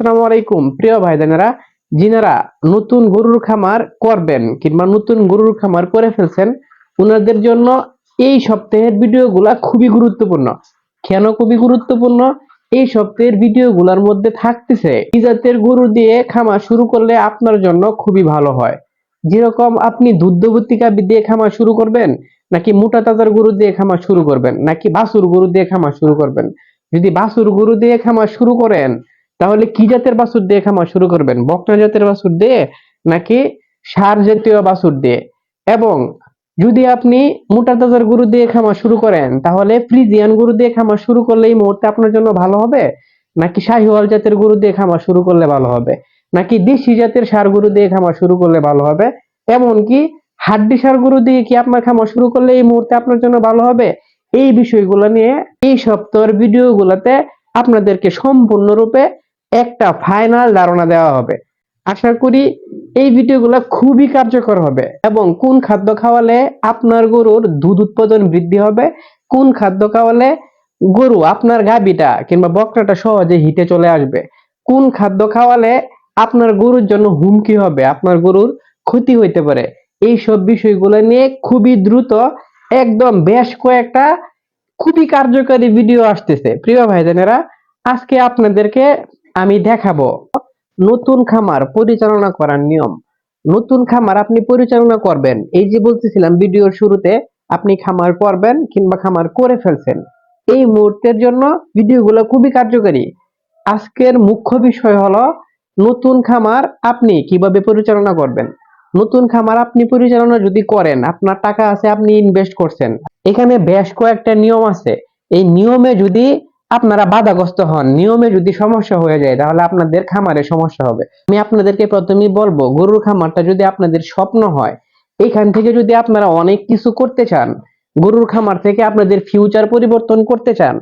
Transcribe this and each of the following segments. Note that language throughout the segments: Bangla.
আসসালামু আলাইকুম। প্রিয় ভাই বোনেরা যিনারা নতুন গরুর খামার করবেন কিংবা নতুন গরুর খামার করে ফেলছেন ওনাদের জন্য এই সপ্তাহের ভিডিওগুলা খুবই গুরুত্বপূর্ণ। কেন খুবই গুরুত্বপূর্ণ? এই সপ্তাহের ভিডিওগুলোর মধ্যে থাকতেছে, কি জাতের গরু দিয়ে খামার শুরু করলে আপনার জন্য খুবই ভালো হয়? যেরকম আপনি দুগ্ধবর্তী গাভী দিয়ে খামার শুরু করবেন, নাকি মোটা তাজার গরু দিয়ে খামার শুরু করবেন, নাকি বাছুর গরু দিয়ে খামার শুরু করবেন? যদি বাছুর গরু দিয়ে খামার শুরু করেন তাহলে কি জাতের বাছুর দিয়ে খামার শুরু করবেন? বকনা জাতের বাছুর দিয়ে নাকি সার জাতীয় বাছুর দিয়ে? এবং যদি আপনি মোটা তাজার গরু দিয়ে খামার শুরু করেন, তাহলে ফ্রিজিয়ান গরু দিয়ে খামার শুরু করলে এই মুহূর্তে আপনার জন্য ভালো হবে? নাকি শাহিওয়াল জাতের গরু দিয়ে খামার শুরু করলে ভালো হবে? নাকি দেশি জাতের সার গরু দিয়ে খামার শুরু করলে ভালো হবে? এমনকি হাড্ডি সার গরু দিয়ে কি আপনার খামার শুরু করলে এই মুহূর্তে আপনার জন্য ভালো হবে? এই বিষয়গুলো নিয়ে এই সপ্তাহের ভিডিওগুলোতে আপনাদেরকে সম্পূর্ণরূপে একটা ফাইনাল ধারণা দেওয়া হবে। আশা করি এই ভিডিওগুলো খুবই কার্যকর হবে এবং কোন খাদ্য খাওয়ালে আপনার গরুর দুধ উৎপাদন বৃদ্ধি হবে, কোন খাদ্য খাওয়ালে গরু আপনার গাভীটা কিংবা বকরাটা সহজে হিটে চলে আসবে, কোন খাদ্য খাওয়ালে আপনার গরুর জন্য হুমকি হবে, আপনার গরুর ক্ষতি হইতে পারে এই সব বিষয়গুলো নিয়ে খুবই দ্রুত একদম বেশ কয়েকটা খুবই কার্যকরী ভিডিও আসতেছে। প্রিয় ভাইজানেরা, আজকে আপনাদেরকে আমি দেখাবো। নতুন খামার পরিচালনা করার নিয়ম। নতুন খামার আপনি পরিচালনা করবেন। এই যে বলতেছিলাম ভিডিওর শুরুতে, আপনি খামার করবেন কিংবা খামার করে ফেলছেন। এই মুহূর্তের জন্য ভিডিওগুলো খুবই কার্যকরী। আজকের মুখ্য বিষয় হলো, নতুন খামার আপনি কীভাবে পরিচালনা করবেন? নতুন খামার আপনি পরিচালনা যদি করেন, আপনার টাকা আছে, আপনি ইনভেস্ট করছেন। এখানে বেশ কয়েকটা নিয়ম আছে। এই নিয়মে যদি আপনারা বাধাগ্রস্ত হন, নিয়মে যদি সমস্যা হয়ে যায়, তাহলে আপনাদের খামারে সমস্যা হবে। আমি আপনাদেরকে প্রথমেই বলব, গরুর খামারটা যদি আপনাদের স্বপ্ন হয়, এখান থেকে যদি আপনারা অনেক কিছু করতে চান, গরুর খামার থেকে আপনাদের ফিউচার পরিবর্তন করতে চান,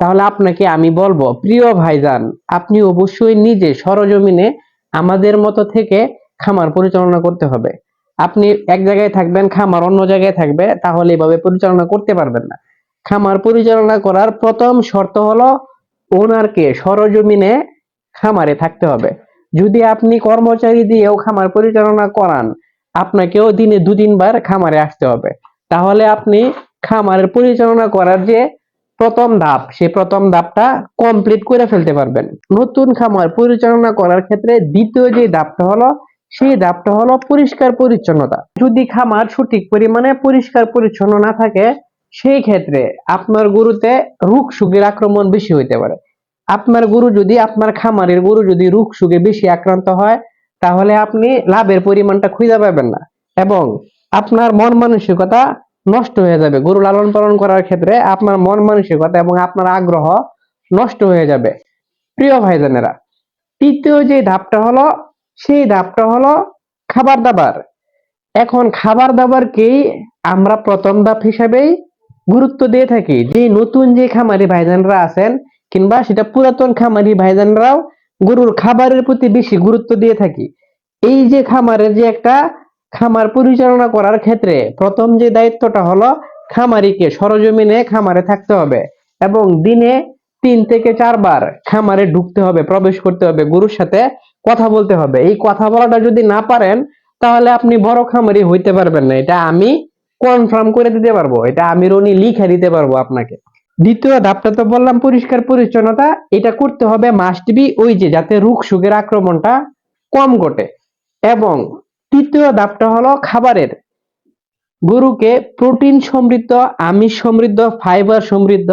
তাহলে আপনাকে আমি বলব, প্রিয় ভাইজান, আপনি অবশ্যই নিজে সরজমিনে আমাদের মতো থেকে খামার পরিচালনা করতে হবে। আপনি এক জায়গায় থাকবেন, খামার অন্য জায়গায় থাকবে, তাহলে এভাবে পরিচালনা করতে পারবেন না। খামার পরিচালনা করার প্রথম শর্ত হলো ওনারকে সরজমিনে খামারে থাকতে হবে। যদি আপনি কর্মচারী দিয়েও খামার পরিচালনা করান, আপনাকেও দিনে দু তিনবার খামারে আসতে হবে। তাহলে আপনি খামারের পরিচালনা করার যে প্রথম ধাপ সেই প্রথম ধাপটা কমপ্লিট করে ফেলতে পারবেন। নতুন খামার পরিচালনা করার ক্ষেত্রে দ্বিতীয় যে ধাপটা হলো, সেই ধাপটা হলো পরিষ্কার পরিচ্ছন্নতা। যদি খামার সঠিক পরিমাণে পরিষ্কার পরিচ্ছন্ন না থাকে সেই ক্ষেত্রে আপনার গরুতে রোগ সুগের আক্রমণ বেশি হইতে পারে। আপনার গরু যদি, আপনার খামারের গরু যদি রোগ সুগে বেশি আক্রান্ত হয়, তাহলে আপনি লাভের পরিমাণটা খুঁজে পাবেন না এবং আপনার মন মানসিকতা নষ্ট হয়ে যাবে। গরু লালন পালন করার ক্ষেত্রে আপনার মন মানসিকতা এবং আপনার আগ্রহ নষ্ট হয়ে যাবে। প্রিয় ভাইজানেরা, তৃতীয় যে ধাপটা হলো, সেই ধাপটা হলো খাবার দাবার। এখন খাবার দাবারকেই আমরা প্রথম ধাপ হিসাবেই গুরুত্ব দিয়ে থাকি যে নতুন যে খামারি ভাইজানরা আছেন কিংবা সেটা পুরাতন খামারি ভাইজানরাও গরুর খাবারের প্রতি বেশি গুরুত্ব দিয়ে থাকি। এই যে খামারের যে একটা খামার পরিচালনা করার ক্ষেত্রে প্রথম যে দায়িত্বটা হলো খামারিকে সরজমিনে খামারে থাকতে হবে এবং দিনে তিন থেকে চারবার খামারে ঢুকতে হবে, প্রবেশ করতে হবে, গরুর সাথে কথা বলতে হবে। এই কথা বলাটা যদি না পারেন, তাহলে আপনি বড় খামারি হইতে পারবেন না। এটা আমি কনফার্ম করে দিতে পারব। এটা আমি রনি লিখে দিতে পারব আপনাকে। দ্বিতীয় ধাপটা তো বললাম পরিষ্কার পরিচ্ছন্নতা। এটা করতে হবে মাস্ট বি ওই যে যাতে রোগ সুগের আক্রমণটা কম ঘটে। এবং তৃতীয় ধাপটা হলো খাবারের। গরুকে প্রোটিন সমৃদ্ধ, আমিষ সমৃদ্ধ ফাইবার সমৃদ্ধ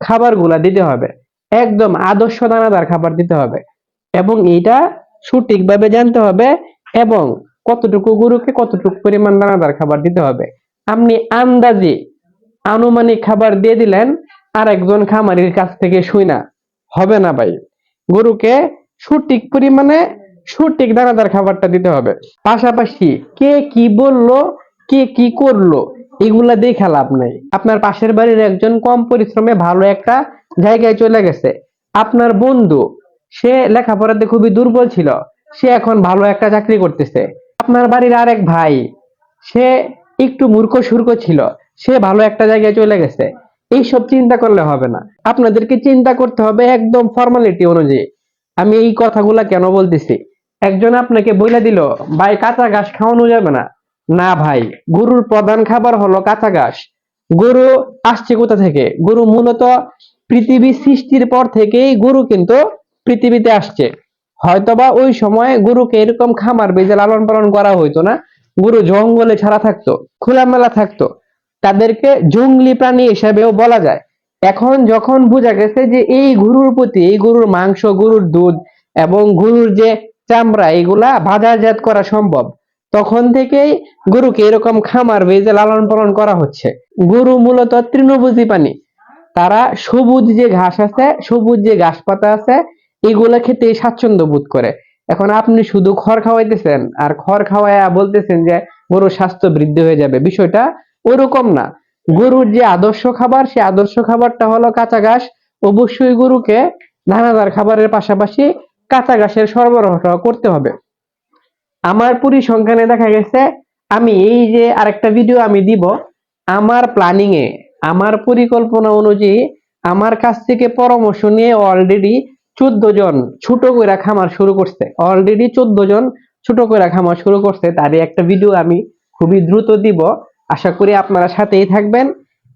খাবারগুলা দিতে হবে। একদম আদর্শ দানাদার খাবার দিতে হবে। এবং এটা সঠিকভাবে জানতে হবে এবং কতটুকু গরুকে কতটুকু পরিমাণ দানাদার খাবার দিতে হবে। আপনি আন্দাজে আনুমানিক খাবার দিয়ে দিলেন আর একজন খামারির কাছ থেকে শুই না। হবে না ভাই। গরুকে সঠিক পরিমাণে সঠিক দানাদার খাবারটা দিতে হবে। পাশাপাশি কে কি বলল, কে কি করল, এগুলা দেখে লাভ নাই। আপনার পাশের বাড়ির একজন কম পরিশ্রমে ভালো একটা জায়গায় চলে গেছে। আপনার বন্ধু, সে লেখাপড়াতে খুবই দুর্বল ছিল, সে এখন ভালো একটা চাকরি করতেছে। আপনার বাড়ির আরেক ভাই, সে একটু মূর্খ সুর্খ ছিল, সে ভালো একটা জায়গায় চলে গেছে। এইসব চিন্তা করলে হবে না। আপনাদেরকে চিন্তা করতে হবে একদম ফর্মালিটি অনুযায়ী। আমি এই কথাগুলা কেন বলতেছি? একজন আপনাকে বলে দিল, ভাই, কাঁচা ঘাস খাওয়ানো যাবে না। না ভাই, গরুর প্রধান খাবার হলো কাঁচা ঘাস। গরু আসছে কোথা থেকে? গরু মূলত পৃথিবী সৃষ্টির পর থেকেই গরু কিন্তু পৃথিবীতে আসছে। হয়তোবা ওই সময় গরুকে এরকম খামার বেজে লালন পালন করা হইতো না গরু জঙ্গলে ছাড়া থাকতো, খোলামেলা থাকতো। তাদেরকে জঙ্গলি প্রাণী হিসেবেও বলা যায়। এখন যখন বোঝা গেছে যে এই গরুর প্রতি, এই গরুর মাংস, গরুর দুধ এবং গরুর যে চামড়া, এগুলা বাজারজাত করা সম্ভব, তখন থেকেই গরুকে এরকম খামার বেজে লালন পালন করা হচ্ছে। গরু মূলত তৃণভোজী প্রাণী। তারা সবুজ যে ঘাস আছে, সবুজ যে ঘাস পাতা আছে, এগুলা খেতে স্বাচ্ছন্দ্য বোধ করে। এখন আপনি শুধু খড় খাওয়াইতেছেন আর খড় খাওয়াইয়া বলতেছেন যে গরুর স্বাস্থ্য বৃদ্ধি হয়ে যাবে। বিষয়টা ওরকম না। গরুর যে আদর্শ খাবার সেই আদর্শ খাবারটা হলো কাঁচা ঘাস। অবশ্যই গরুকে দানাদার খাবারের পাশাপাশি কাঁচা ঘাসের সরবরাহটা করতে হবে। আমার পরিসংখ্যানে দেখা গেছে, আমি এই যে আরেকটা ভিডিও আমি দিব, আমার প্ল্যানিং এ আমার পরিকল্পনা অনুযায়ী আমার কাছ থেকে পরামর্শ নিয়ে অলরেডি চোদ্দ জন ছোট কইরা খামার শুরু করছে। অলরেডি চোদ্দ জন ছোট কইরা খামার শুরু করছে। তারই একটা ভিডিও আমি খুবই দ্রুত দিব। আশা করি আপনারা সাথেই থাকবেন।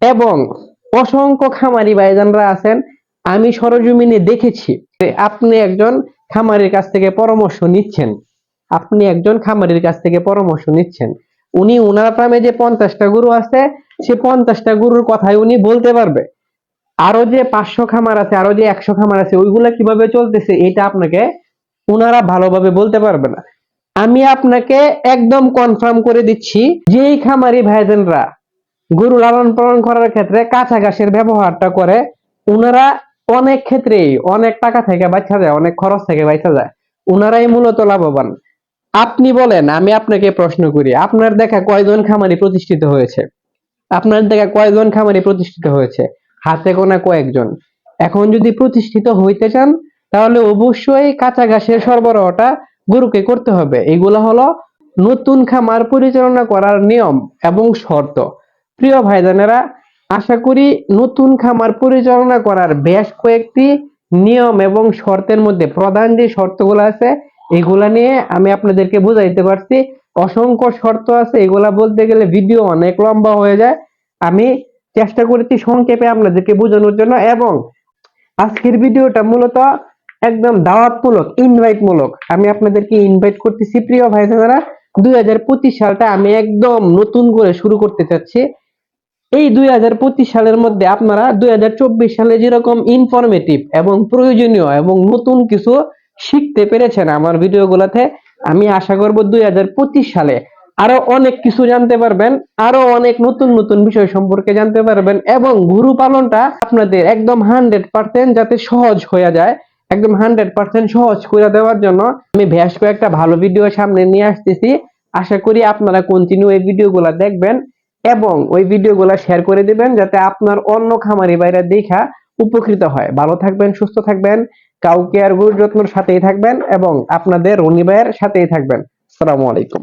এবং অসংখ্য খামারি ভাইজানরা আছেন, আমি সরজমিনে দেখেছি আপনি একজন খামারের কাছ থেকে পরামর্শ নিচ্ছেন। আপনি একজন খামারের কাছ থেকে পরামর্শ নিচ্ছেন। উনি উনার প্রামে যে পঞ্চাশটা গরু আছে, সে পঞ্চাশটা গরুর কথাই উনি বলতে পারবে। আরও যে পাঁচশো খামার আছে, আরও যে একশো খামার আছে, ওইগুলা কীভাবে চলতেছে, এটা আপনাকে উনারা ভালোভাবে বলতে পারবে না। আমি আপনাকে একদম কনফার্ম করে দিচ্ছি, যেই খামারি ভাইজানরা গরু লালন পালন করার ক্ষেত্রে কাঁচা ঘাসের ব্যবহারটা করে, উনারা অনেক ক্ষেত্রেই অনেক টাকা থেকে বাঁচা যায়, অনেক খরচ থেকে বাঁচা যায়। উনারাই মূলত লাভবান। আপনি বলেন, আমি আপনাকে প্রশ্ন করি, আপনার দেখা কয়জন খামারি প্রতিষ্ঠিত হয়েছে? আপনার দেখা কয়জন খামারি প্রতিষ্ঠিত হয়েছে? হাতে গোনা কয়েকজন। এখন যদি প্রতিষ্ঠিত হইতে চান, তাহলে অবশ্যই কাঁচা ঘাসের সরবরাহটা গরুকে করতে হবে। এগুলো হলো নতুন খামার পরিচালনা করার নিয়ম এবং শর্ত। প্রিয় ভাইজানেরা, আশা করি নতুন খামার পরিচালনা করার বেশ কয়েকটি নিয়ম এবং শর্তের মধ্যে প্রধান যে শর্তগুলো আছে, এগুলা নিয়ে আমি আপনাদেরকে বুঝাইতে পারছি। অসংখ্য শর্ত আছে, এগুলা বলতে গেলে ভিডিও অনেক লম্বা হয়ে যায়। আমি চেষ্টা করেছি সংক্ষেপে আপনাদেরকে বোঝানোর জন্য এবং আজকের ভিডিওটা মূলত একদম দাওয়াতমূলক ইনভাইট মূলক আমি আপনাদেরকে ইনভাইট করতেছি, প্রিয় ভাই বোনেরা, দুই সালটা আমি একদম নতুন করে শুরু করতে চাচ্ছি। এই দুই হাজার পঁচিশ সালের মধ্যে আপনারা দুই হাজার চব্বিশ সালে যেরকম ইনফরমেটিভ এবং প্রয়োজনীয় এবং নতুন কিছু শিখতে পেরেছেন আমার ভিডিওগুলোতে, আমি আশা করব দুই সালে আরও অনেক কিছু জানতে পারবেন, আরও অনেক নতুন নতুন বিষয় সম্পর্কে জানতে পারবেন এবং গরু পালনটা আপনাদের একদম হান্ড্রেড পার্সেন্ট যাতে সহজ হয়ে যায়, একদম হান্ড্রেড পার্সেন্ট সহজ করে দেওয়ার জন্য আমি বেশ কয়েকটা ভালো ভিডিও সামনে নিয়ে আসতেছি। আশা করি আপনারা কন্টিনিউ এই ভিডিওগুলো দেখবেন এবং ওই ভিডিওগুলো শেয়ার করে দিবেন যাতে আপনার অন্য খামারি বাইরে দেখা উপকৃত হয়। ভালো থাকবেন, সুস্থ থাকবেন, কাউকে আর গুরু যত্নের সাথেই থাকবেন এবং আপনাদের রনি ভাইয়ের সাথেই থাকবেন। আসসালামু আলাইকুম।